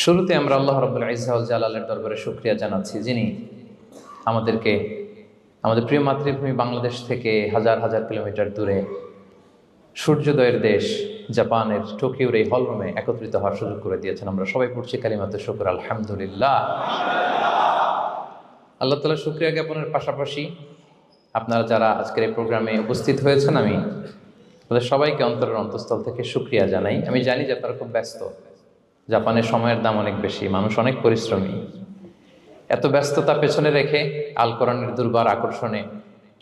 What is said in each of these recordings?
শুরুতে আমরা আল্লাহ রব্বুল ইজাউল জালালের দরবারে শুক্রিয়া জানাচ্ছি, যিনি আমাদেরকে, আমাদের প্রিয় মাতৃভূমি বাংলাদেশ থেকে হাজার হাজার কিলোমিটার দূরে সূর্যোদয়ের দেশ জাপানের টোকিওর এই হলরুমে একত্রিত হওয়ার সুযোগ করে দিয়েছেন। আমরা সবাই পড়ছি কালিমাতে শুকুর, আলহামদুলিল্লাহ। আল্লাহ তালা শুক্রিয়া জ্ঞাপনের পাশাপাশি আপনারা যারা আজকের এই প্রোগ্রামে উপস্থিত হয়েছেন, আমি তাদের সবাইকে অন্তরের অন্তঃস্থল থেকে শুক্রিয়া জানাই। আমি জানি যে আপনারা খুব ব্যস্ত। জাপানের সময়ের দাম অনেক বেশি, মানুষ অনেক পরিশ্রমী। এত ব্যস্ততা পেছনে রেখে আল কোরআনের দুর্বার আকর্ষণে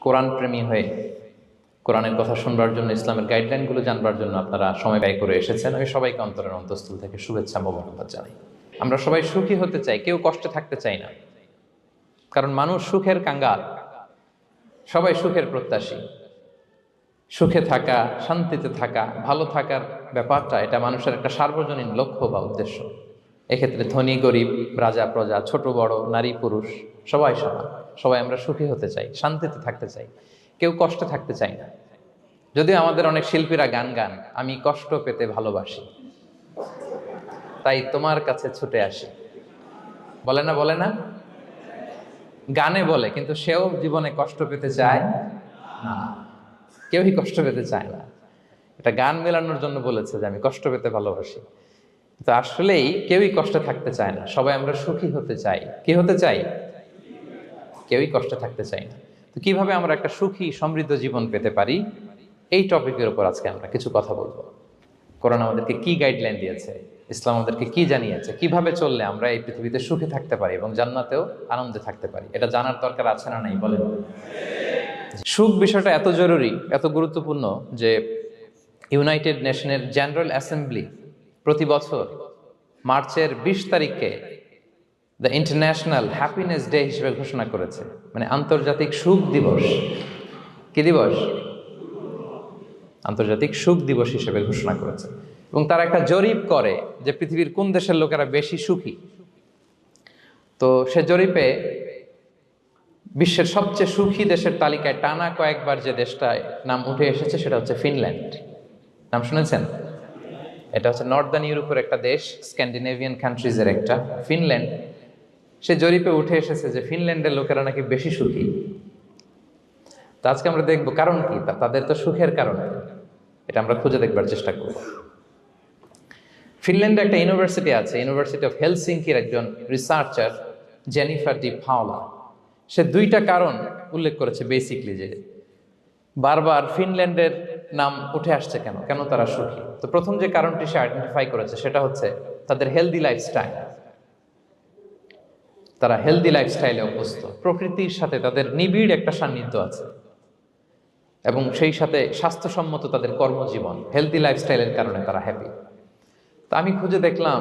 কোরআন প্রেমী হয়ে কোরআনের কথা শুনবার জন্য, ইসলামের গাইডলাইনগুলো জানবার জন্য আপনারা সময় ব্যয় করে এসেছেন। আমি সবাইকে অন্তরের অন্তঃস্থল থেকে শুভেচ্ছা মোবারকবাদ জানাই। আমরা সবাই সুখী হতে চাই, কেউ কষ্টে থাকতে চাই না। কারণ মানুষ সুখের কাঙ্গাল, সবাই সুখের প্রত্যাশী। সুখে থাকা, শান্তিতে থাকা, ভালো থাকার ব্যাপারটা এটা মানুষের একটা সার্বজনীন লক্ষ্য বা উদ্দেশ্য। এক্ষেত্রে ধনী, গরিব, রাজা, প্রজা, ছোট, বড়, নারী, পুরুষ, সবাই সমান। সবাই আমরা সুখী হতে চাই, শান্তিতে থাকতে চাই। কেউ কষ্টে থাকতে চাই না। যদিও আমাদের অনেক শিল্পীরা গান গান, আমি কষ্ট পেতে ভালোবাসি। তাই তোমার কাছে ছুটে আসি। বলে না বলে না? গানে বলে, কিন্তু সেও জীবনে কষ্ট পেতে চায় না। কেউই কষ্ট পেতে চায় না। এটা গান মেলানোর জন্য বলেছে যে আমি কষ্ট পেতে ভালোবাসি। তো আসলেই কেউই কষ্টে থাকতে চায় না। সবাই আমরা সুখী হতে চাই। কি হতে চাই? কেউই কষ্টে থাকতে চাই না। তো কীভাবে আমরা একটা সুখী, সমৃদ্ধ জীবন পেতে পারি? এই টপিকের উপর আজকে আমরা কিছু কথা বলব। করোনা আমাদেরকে কি গাইডলাইন দিয়েছে? ইসলাম আমাদেরকে কি জানিয়েছে? কীভাবে চললে আমরা এই পৃথিবীতে সুখে থাকতে পারি এবং জান্নাতেও আনন্দে থাকতে পারি? এটা জানার দরকার আছে না নাই? বলেন। সুখ বিষয়টা এত জরুরি, এত গুরুত্বপূর্ণ যে ইউনাইটেড নেশনের জেনারেল অ্যাসেম্বলি প্রতি বছর মার্চের বিশ তারিখে দ্য ইন্টারন্যাশনাল হ্যাপিনেস ডে হিসেবে ঘোষণা করেছে। মানে আন্তর্জাতিক সুখ দিবস। কি দিবস? আন্তর্জাতিক সুখ দিবস হিসেবে ঘোষণা করেছে। এবং তারা একটা জরিপ করে যে পৃথিবীর কোন দেশের লোকেরা বেশি সুখী। তো সে জরিপে বিশ্বের সবচেয়ে সুখী দেশের তালিকায় টানা কয়েকবার যে দেশটায় নাম উঠে এসেছে সেটা হচ্ছে ফিনল্যান্ড। নাম শুনেছেন? এটা হচ্ছে নর্দার্ন ইউরোপের একটা দেশ, স্ক্যান্ডিনেভিয়ান কান্ট্রিজের একটা। ফিনল্যান্ড, সে জরিপে উঠে এসেছে যে ফিনল্যান্ডের লোকেরা নাকি বেশি সুখী। তো আজকে আমরা দেখব কারণ কি? তা তাদের তো সুখের কারণ। এটা আমরা খুঁজে দেখবার চেষ্টা করব। ফিনল্যান্ডে একটা ইউনিভার্সিটি আছে, ইউনিভার্সিটি অফ হেলসিঙ্কির একজন রিসার্চার জেনিফার ডি ফাওলা সে দুইটা কারণ উল্লেখ করেছে বেসিকলি যে বারবার ফিনল্যান্ডের নাম উঠে আসছে কেন? কেন তারা সুখী? তো প্রথম যে কারণটি সে আইডেন্টিফাই করেছে সেটা হচ্ছে তাদের হেলদি লাইফস্টাইল তারা হেলদি লাইফস্টাইলে অভ্যস্ত। প্রকৃতির সাথে তাদের নিবিড় একটা সান্নিধ্য আছে। এবং সেই সাথে স্বাস্থ্যসম্মত তাদের কর্মজীবন হেলদি লাইফস্টাইলের কারণে তারা হ্যাপি তা আমি খুঁজে দেখলাম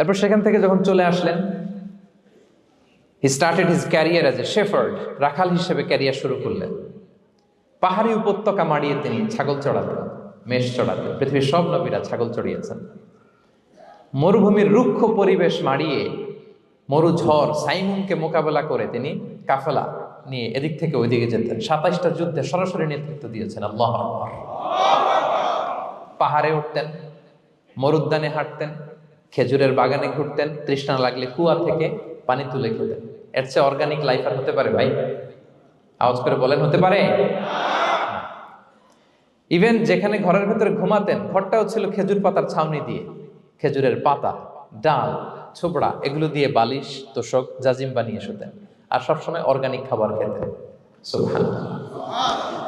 এরপর সেখান থেকে যখন চলে আসলেন he started his career as a shepherd রাখাল হিসেবে ক্যারিয়ার শুরু করলেন। পাহাড়ি উপত্যকা মাড়িয়ে তিনি ছাগল চড়াতেন, মেষ চড়াতেন, পৃথিবীর সব নবীরা ছাগল চড়িয়েছেন। মরুভূমির রুক্ষ পরিবেশ মাড়িয়ে মরু ঝড় সাইমুনকে মোকাবেলা করে তিনি কাফেলা নিয়ে এদিক থেকে ওইদিকে যেতেন। সাতাইশটা যুদ্ধে সরাসরি নেতৃত্ব দিয়েছেন আল্লাহ পাহাড়ে উঠতেন, মরুদ্যানে হাঁটতেন খেজুরের বাগানে ঘুরতেন, তৃষ্ণা লাগলে কুয়া থেকে পানি তুলে খেতেন। এর চেয়ে অর্গানিক লাইফ আর হতে পারে ভাই? আওয়াজ করে বলেন, হতে পারে? ইভেন যেখানে ঘরের ভেতরে ঘুমাতেন, ঘরটাও ছিল খেজুর পাতার ছাউনি দিয়ে। খেজুরের পাতা, ডাল, ছোবড়া, এগুলো দিয়ে বালিশ, তোষক, জাজিম বানিয়ে শুতেন। আর সবসময় অর্গানিক খাবার খেতেন।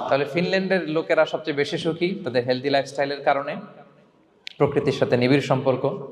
তাহলে ফিনল্যান্ডের লোকেরা সবচেয়ে বেশি সুখী তাদের হেলদি লাইফস্টাইলের কারণে। প্রকৃতির সাথে নিবিড় সম্পর্ক।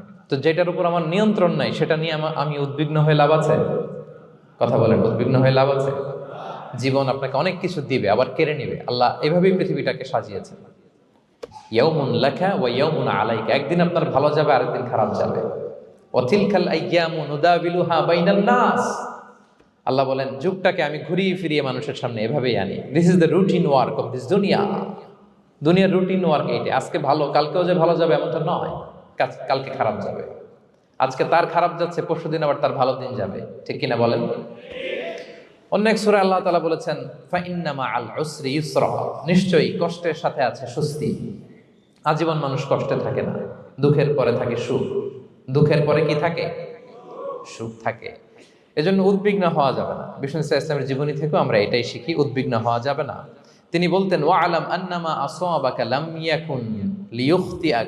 তো যেটার উপর আমার নিয়ন্ত্রণ নাই, সেটা নিয়ে আমা- উদ্বিগ্ন হয়ে লাভ আছে? কথা বলেন, উদ্বিগ্ন হয়ে লাভ আছে? জীবন আপনাকে অনেক কিছু দিবে, আবার কেড়ে নিবে। আল্লাহ এভাবেই পৃথিবীটাকে সাজিয়েছেন। ইয়াউমুন লাকা ওয়া ইয়াউমুন আলাইকা। একদিন আপনার ভালো যাবে, আরেকদিন খারাপ যাবে। বাইনান নাস। আল্লাহ বলেন, যুগটাকে আমি ঘুরিয়ে ফিরিয়ে মানুষের সামনে এভাবেই আনি। This is the routine work of this দুনিয়া দুনিয়ার রুটিন ওয়ার্ক এইটা আজকে ভালো, কালকেও যে ভালো যাবে, এমনটা নয়। কালকে খারাপ যাবে। আজকে তার খারাপ যাচ্ছে পরশু দিন আবার তার ভালো দিন যাবে। ঠিক কিনা বলেন? অন্য এক সুরে আল্লাহ তালা বলেছেন, ফাইন্নামা আল উসরি ইউসরা। নিশ্চয়ই কষ্টের সাথে আছে স্বস্তি। আজীবন মানুষ কষ্টে থাকে না। দুঃখের পরে থাকে সুখ। দুঃখের পরে কি থাকে? সুখ থাকে। এজন্য উদ্বিগ্ন হওয়া যাবে না। বিষ্ণু ইসা ইসলামের জীবনী থেকেও আমরা এটাই শিখি, উদ্বিগ্ন হওয়া যাবে না। তিনি বলতেন ওয়া আলাম আন্নামা আসাবাকা লাম ইয়াকুন লিয়ুখতিআক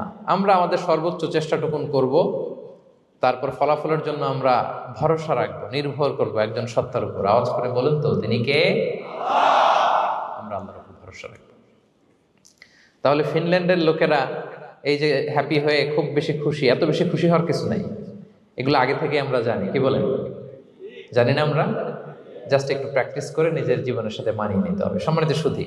না। আমরা আমাদের সর্বোচ্চ চেষ্টাটুকুন করব, তারপর ফলাফলের জন্য আমরা ভরসা রাখব, নির্ভর করব একজন সত্তার উপর। আওয়াজ করে বলেন তো, তিনি কে? আমরা আল্লাহর উপর ভরসা রাখব। তাহলে ফিনল্যান্ডের লোকেরা এই যে হ্যাপি হয়ে খুব বেশি খুশি, এত বেশি খুশি হওয়ার কিছু নাই। এগুলো আগে থেকে আমরা জানি, কি বলেন? জানি না আমরা? জাস্ট একটু প্র্যাকটিস করে নিজের জীবনের সাথে মানিয়ে নিতে হবে। সম্মানিত সুধী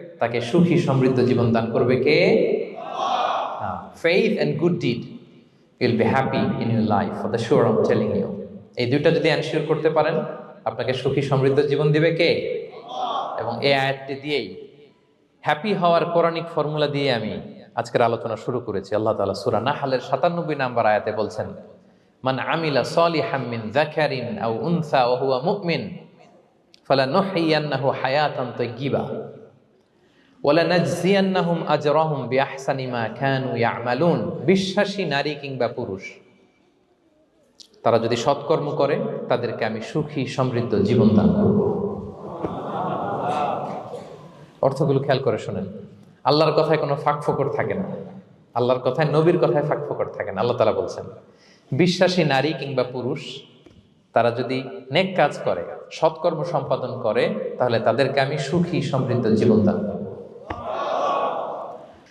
তাকে সুখী সমৃদ্ধ জীবন দান করবে কে? Faith and good deed you'll be happy in your life for the sure am telling you এই দুইটা যদি অ্যানশিওর করতে পারেন, আপনাকে সুখী সমৃদ্ধ জীবন দিবে কে? এবং এই আয়াতটি দিয়েই হ্যাপি হওয়ার কোরআনিক ফর্মুলা দিয়ে আমি আজকের আলোচনা শুরু করেছি। আল্লাহ তাআলা সূরা নাহলের 97 নম্বর আয়াতে বলছেন, মান আমিলা সলি মিন যাকারিন আউ উনসা ওয়া হুয়া মুমিন ফালানুহইয়ান্নাহু হায়াতান তাইয়্যিবা। বিশ্বাসী নারী কিংবা পুরুষ, তারা যদি সৎকর্ম করে, তাদেরকে আমি সুখী, সমৃদ্ধ জীবন দান করব। অর্থগুলো খেয়াল করে শোনেন। আল্লাহর কথায় কোনো ফাঁক ফোকর থাকে না। আল্লাহর কথায়, নবীর কথায় ফাঁক ফোকর থাকে না। আল্লাহ তালা বলছেন, বিশ্বাসী নারী কিংবা পুরুষ, তারা যদি নেক কাজ করে, সৎকর্ম সম্পাদন করে, তাহলে তাদেরকে আমি সুখী, সমৃদ্ধ জীবন দান করব।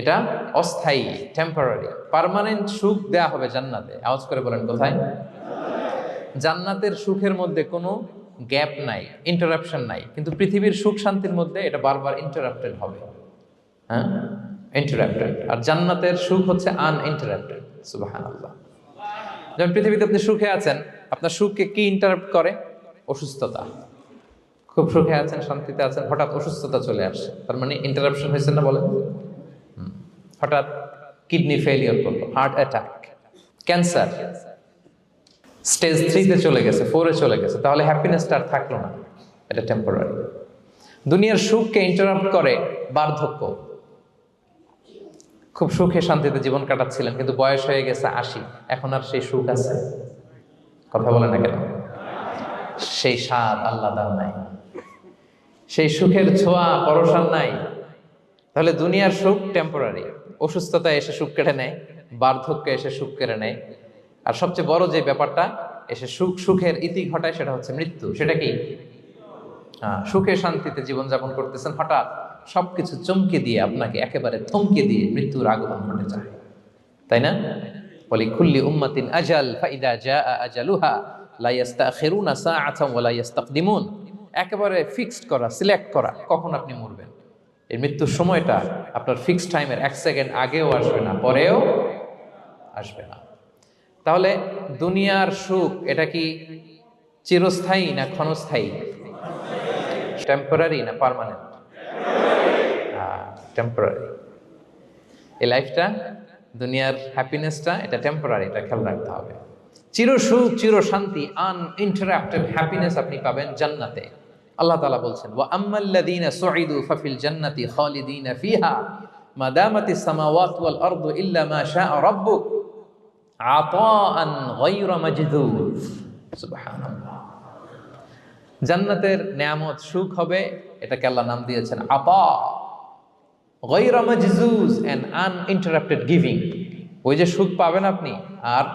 এটা অস্থায়ী টেম্পোরারি পার্মানেন্ট সুখ দেয়া হবে জান্নাতে। আওয়াজ করে বলেন, কোথায়? জান্নাতের সুখের মধ্যে কোনো গ্যাপ নাই ইন্টারাপশন নাই, কিন্তু পৃথিবীর সুখ শান্তির মধ্যে এটা বারবার ইন্টারাপ্টেড হবে। হ্যাঁ? ইন্টারাপ্টেড আর জান্নাতের সুখ হচ্ছে আনইন্টারাপ্টেড সুবাহান আল্লাহ যেমন পৃথিবীতে আপনি সুখে আছেন, আপনার সুখকে কি ইন্টারাপ্ট করে? অসুস্থতা। খুব সুখে আছেন, শান্তিতে আছেন, হঠাৎ অসুস্থতা চলে আসে। তার মানে ইন্টারাপশন হয়েছে না বলেন। হঠাৎ কিডনি ফেলিওর করল হার্ট অ্যাটাক ক্যান্সার স্টেজ থ্রিতে চলে গেছে ফোরে চলে গেছে, তাহলে হ্যাপিনেসটা আর থাকল না, এটা টেম্পোরারি দুনিয়ার সুখকে ইন্টারাপ্ট করে বার্ধক্য। খুব সুখে শান্তিতে জীবন কাটাচ্ছিলেন, কিন্তু বয়স হয়ে গেছে আশি, এখন আর সেই সুখ আছে। কথা বলে না কেন? সেই স্বাদ আল্লাহ নাই। সেই সুখের ছোঁয়া পরশান নাই। তাহলে দুনিয়ার সুখ টেম্পোরারি অসুস্থতা এসে সুখ কেড়ে নেয়, বার্ধক্য এসে সুখ কেড়ে নেয়। আর সবচেয়ে বড় যে ব্যাপারটা, এসে সুখ, সুখের ইতি ঘটায় সেটা হচ্ছে মৃত্যু। সেটা কি? সুখে শান্তিতে জীবনযাপন করতেছেন, হঠাৎ সবকিছু চমকে দিয়ে আপনাকে একেবারে থমকে দিয়ে মৃত্যুর আগমন ঘটে যায়। তাই না? বলি খুল্লি উম্মাতিন আজাল, ফাইদা জা আজালুহা, লা ইয়াস্তাখিরুনা সাআতান ওয়া লা ইস্তাকদিমুন একেবারে ফিক্সড করা সিলেক্ট করা, কখন আপনি মরবেন? এই মৃত্যুর সময়টা আপনার ফিক্সড টাইমের এক সেকেন্ড আগেও আসবে না, পরেও আসবে না। তাহলে দুনিয়ার সুখ, এটা কি চিরস্থায়ী না ক্ষণস্থায়ী? টেম্পোরারি না পার্মানেন্ট টেম্পোরারি এই লাইফটা দুনিয়ার হ্যাপিনেসটা এটা টেম্পোরারি এটা খেয়াল রাখতে হবে। চির সুখ চির শান্তি আন ইন্টারাক্টেড হ্যাপিনেস আপনি পাবেন জান্নাতে। আল্লাহ তালা বলছেন, ওয়া আম্মাল্লাযীনা সুঈদু ফাফিল জান্নাতি খালিদিনা ফিহা, মা দামাতিস সামাওয়াতু ওয়াল আরদু ইল্লা মা শাআ রাব্বুক আতাআন গায়রা মাজদুদ। সুবহানাল্লাহ। জান্নাতের নিয়ামত সুখ হবে, এটাকে আল্লাহ নাম দিয়েছেন আপা গৈরা মাজজুজ অ্যান্ড আনইন্টারাপ্টেড গিভিং। ওই যে সুখ পাবেন আপনি, আর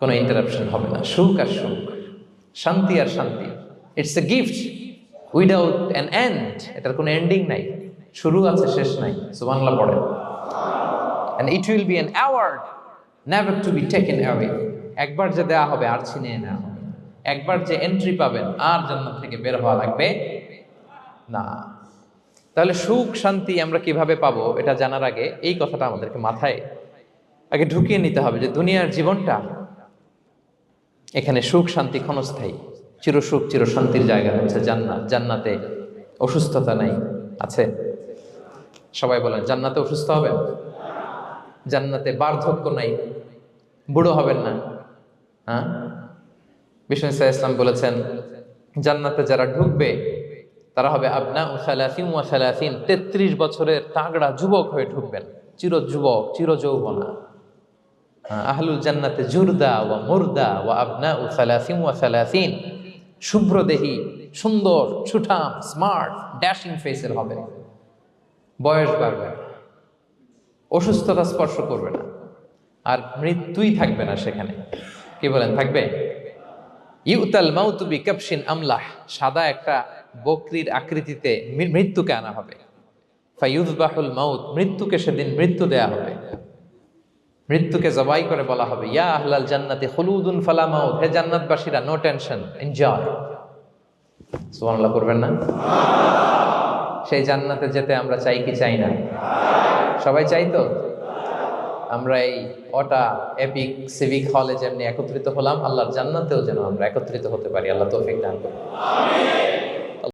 কোনো ইন্টারাপশন হবে না। সুখ আর সুখ, শান্তি আর শান্তি। It's a gift without an end এটার কোনো এন্ডিং নাই। শুরু আছে, শেষ নাই। সুবাংলা পড়ে। And it will be an award never to be taken away একবার যে দেওয়া হবে, আর ছিনিয়ে নেওয়া হবে। একবার যে এন্ট্রি পাবেন, আর জান্নাত থেকে বের হওয়া লাগবে না। তাহলে সুখ, শান্তি আমরা কীভাবে পাবো, এটা জানার আগে এই কথাটা আমাদেরকে মাথায় আগে ঢুকিয়ে নিতে হবে যে দুনিয়ার জীবনটা এখানে সুখ, শান্তি ক্ষণস্থায়ী। চির চিরশান্তির জায়গা হচ্ছে জান্নাত। জান্নাতে অসুস্থতা নাই। আছে? সবাই বলেন, জান্নাতে অসুস্থ হবেন? জান্নাতে বার্ধক্য নাই। বুড়ো হবেন না। হ্যাঁ? বিষ্ণু ইসা ইসলাম বলেছেন, জান্নাতে যারা ঢুকবে, তারা হবে আপনা ও সালাফিন ও সালাফিন তেত্রিশ বছরের তাগড়া যুবক হয়ে ঢুকবেন। চির যুবক, চির যৌবনা। আহলুল জান্নাতে জুরদা ওয়া মুরদা ওয়া আবনা ও সালাফিন ওয়া সালাফিন শুভ্র দেহি সুন্দর, সুঠাম স্মার্ট ড্যাশিং ফেসের হবে। বয়স বাড়বে অসুস্থতা স্পর্শ করবে না। আর মৃত্যুই থাকবে না সেখানে। কি বলেন, থাকবে? ইউতাল মাউতুবি কাপসিন আমলাহ, সাদা একটা বকরির আকৃতিতে মৃত্যুকে আনা হবে। ফাইউজবাহুল মাউত, মৃত্যুকে সেদিন মৃত্যু দেয়া হবে। মৃত্যুকে জবাই করে বলা হবে, ইয়া আহলাল জান্নাতে হলুদুন ফালা মাউত হে জান্নাতবাসীরা, নো টেনশন, এনজয় সুবহানাল্লাহ করবেন না? সেই জান্নাতে যেতে আমরা চাই কি চাই না? সবাই চাই তো? আমরা এই অটা এপিক সিভিক হলে যেমনি একত্রিত হলাম, আল্লাহর জান্নাতেও যেন আমরা একত্রিত হতে পারি। আল্লাহ তৌফিক দান করুন।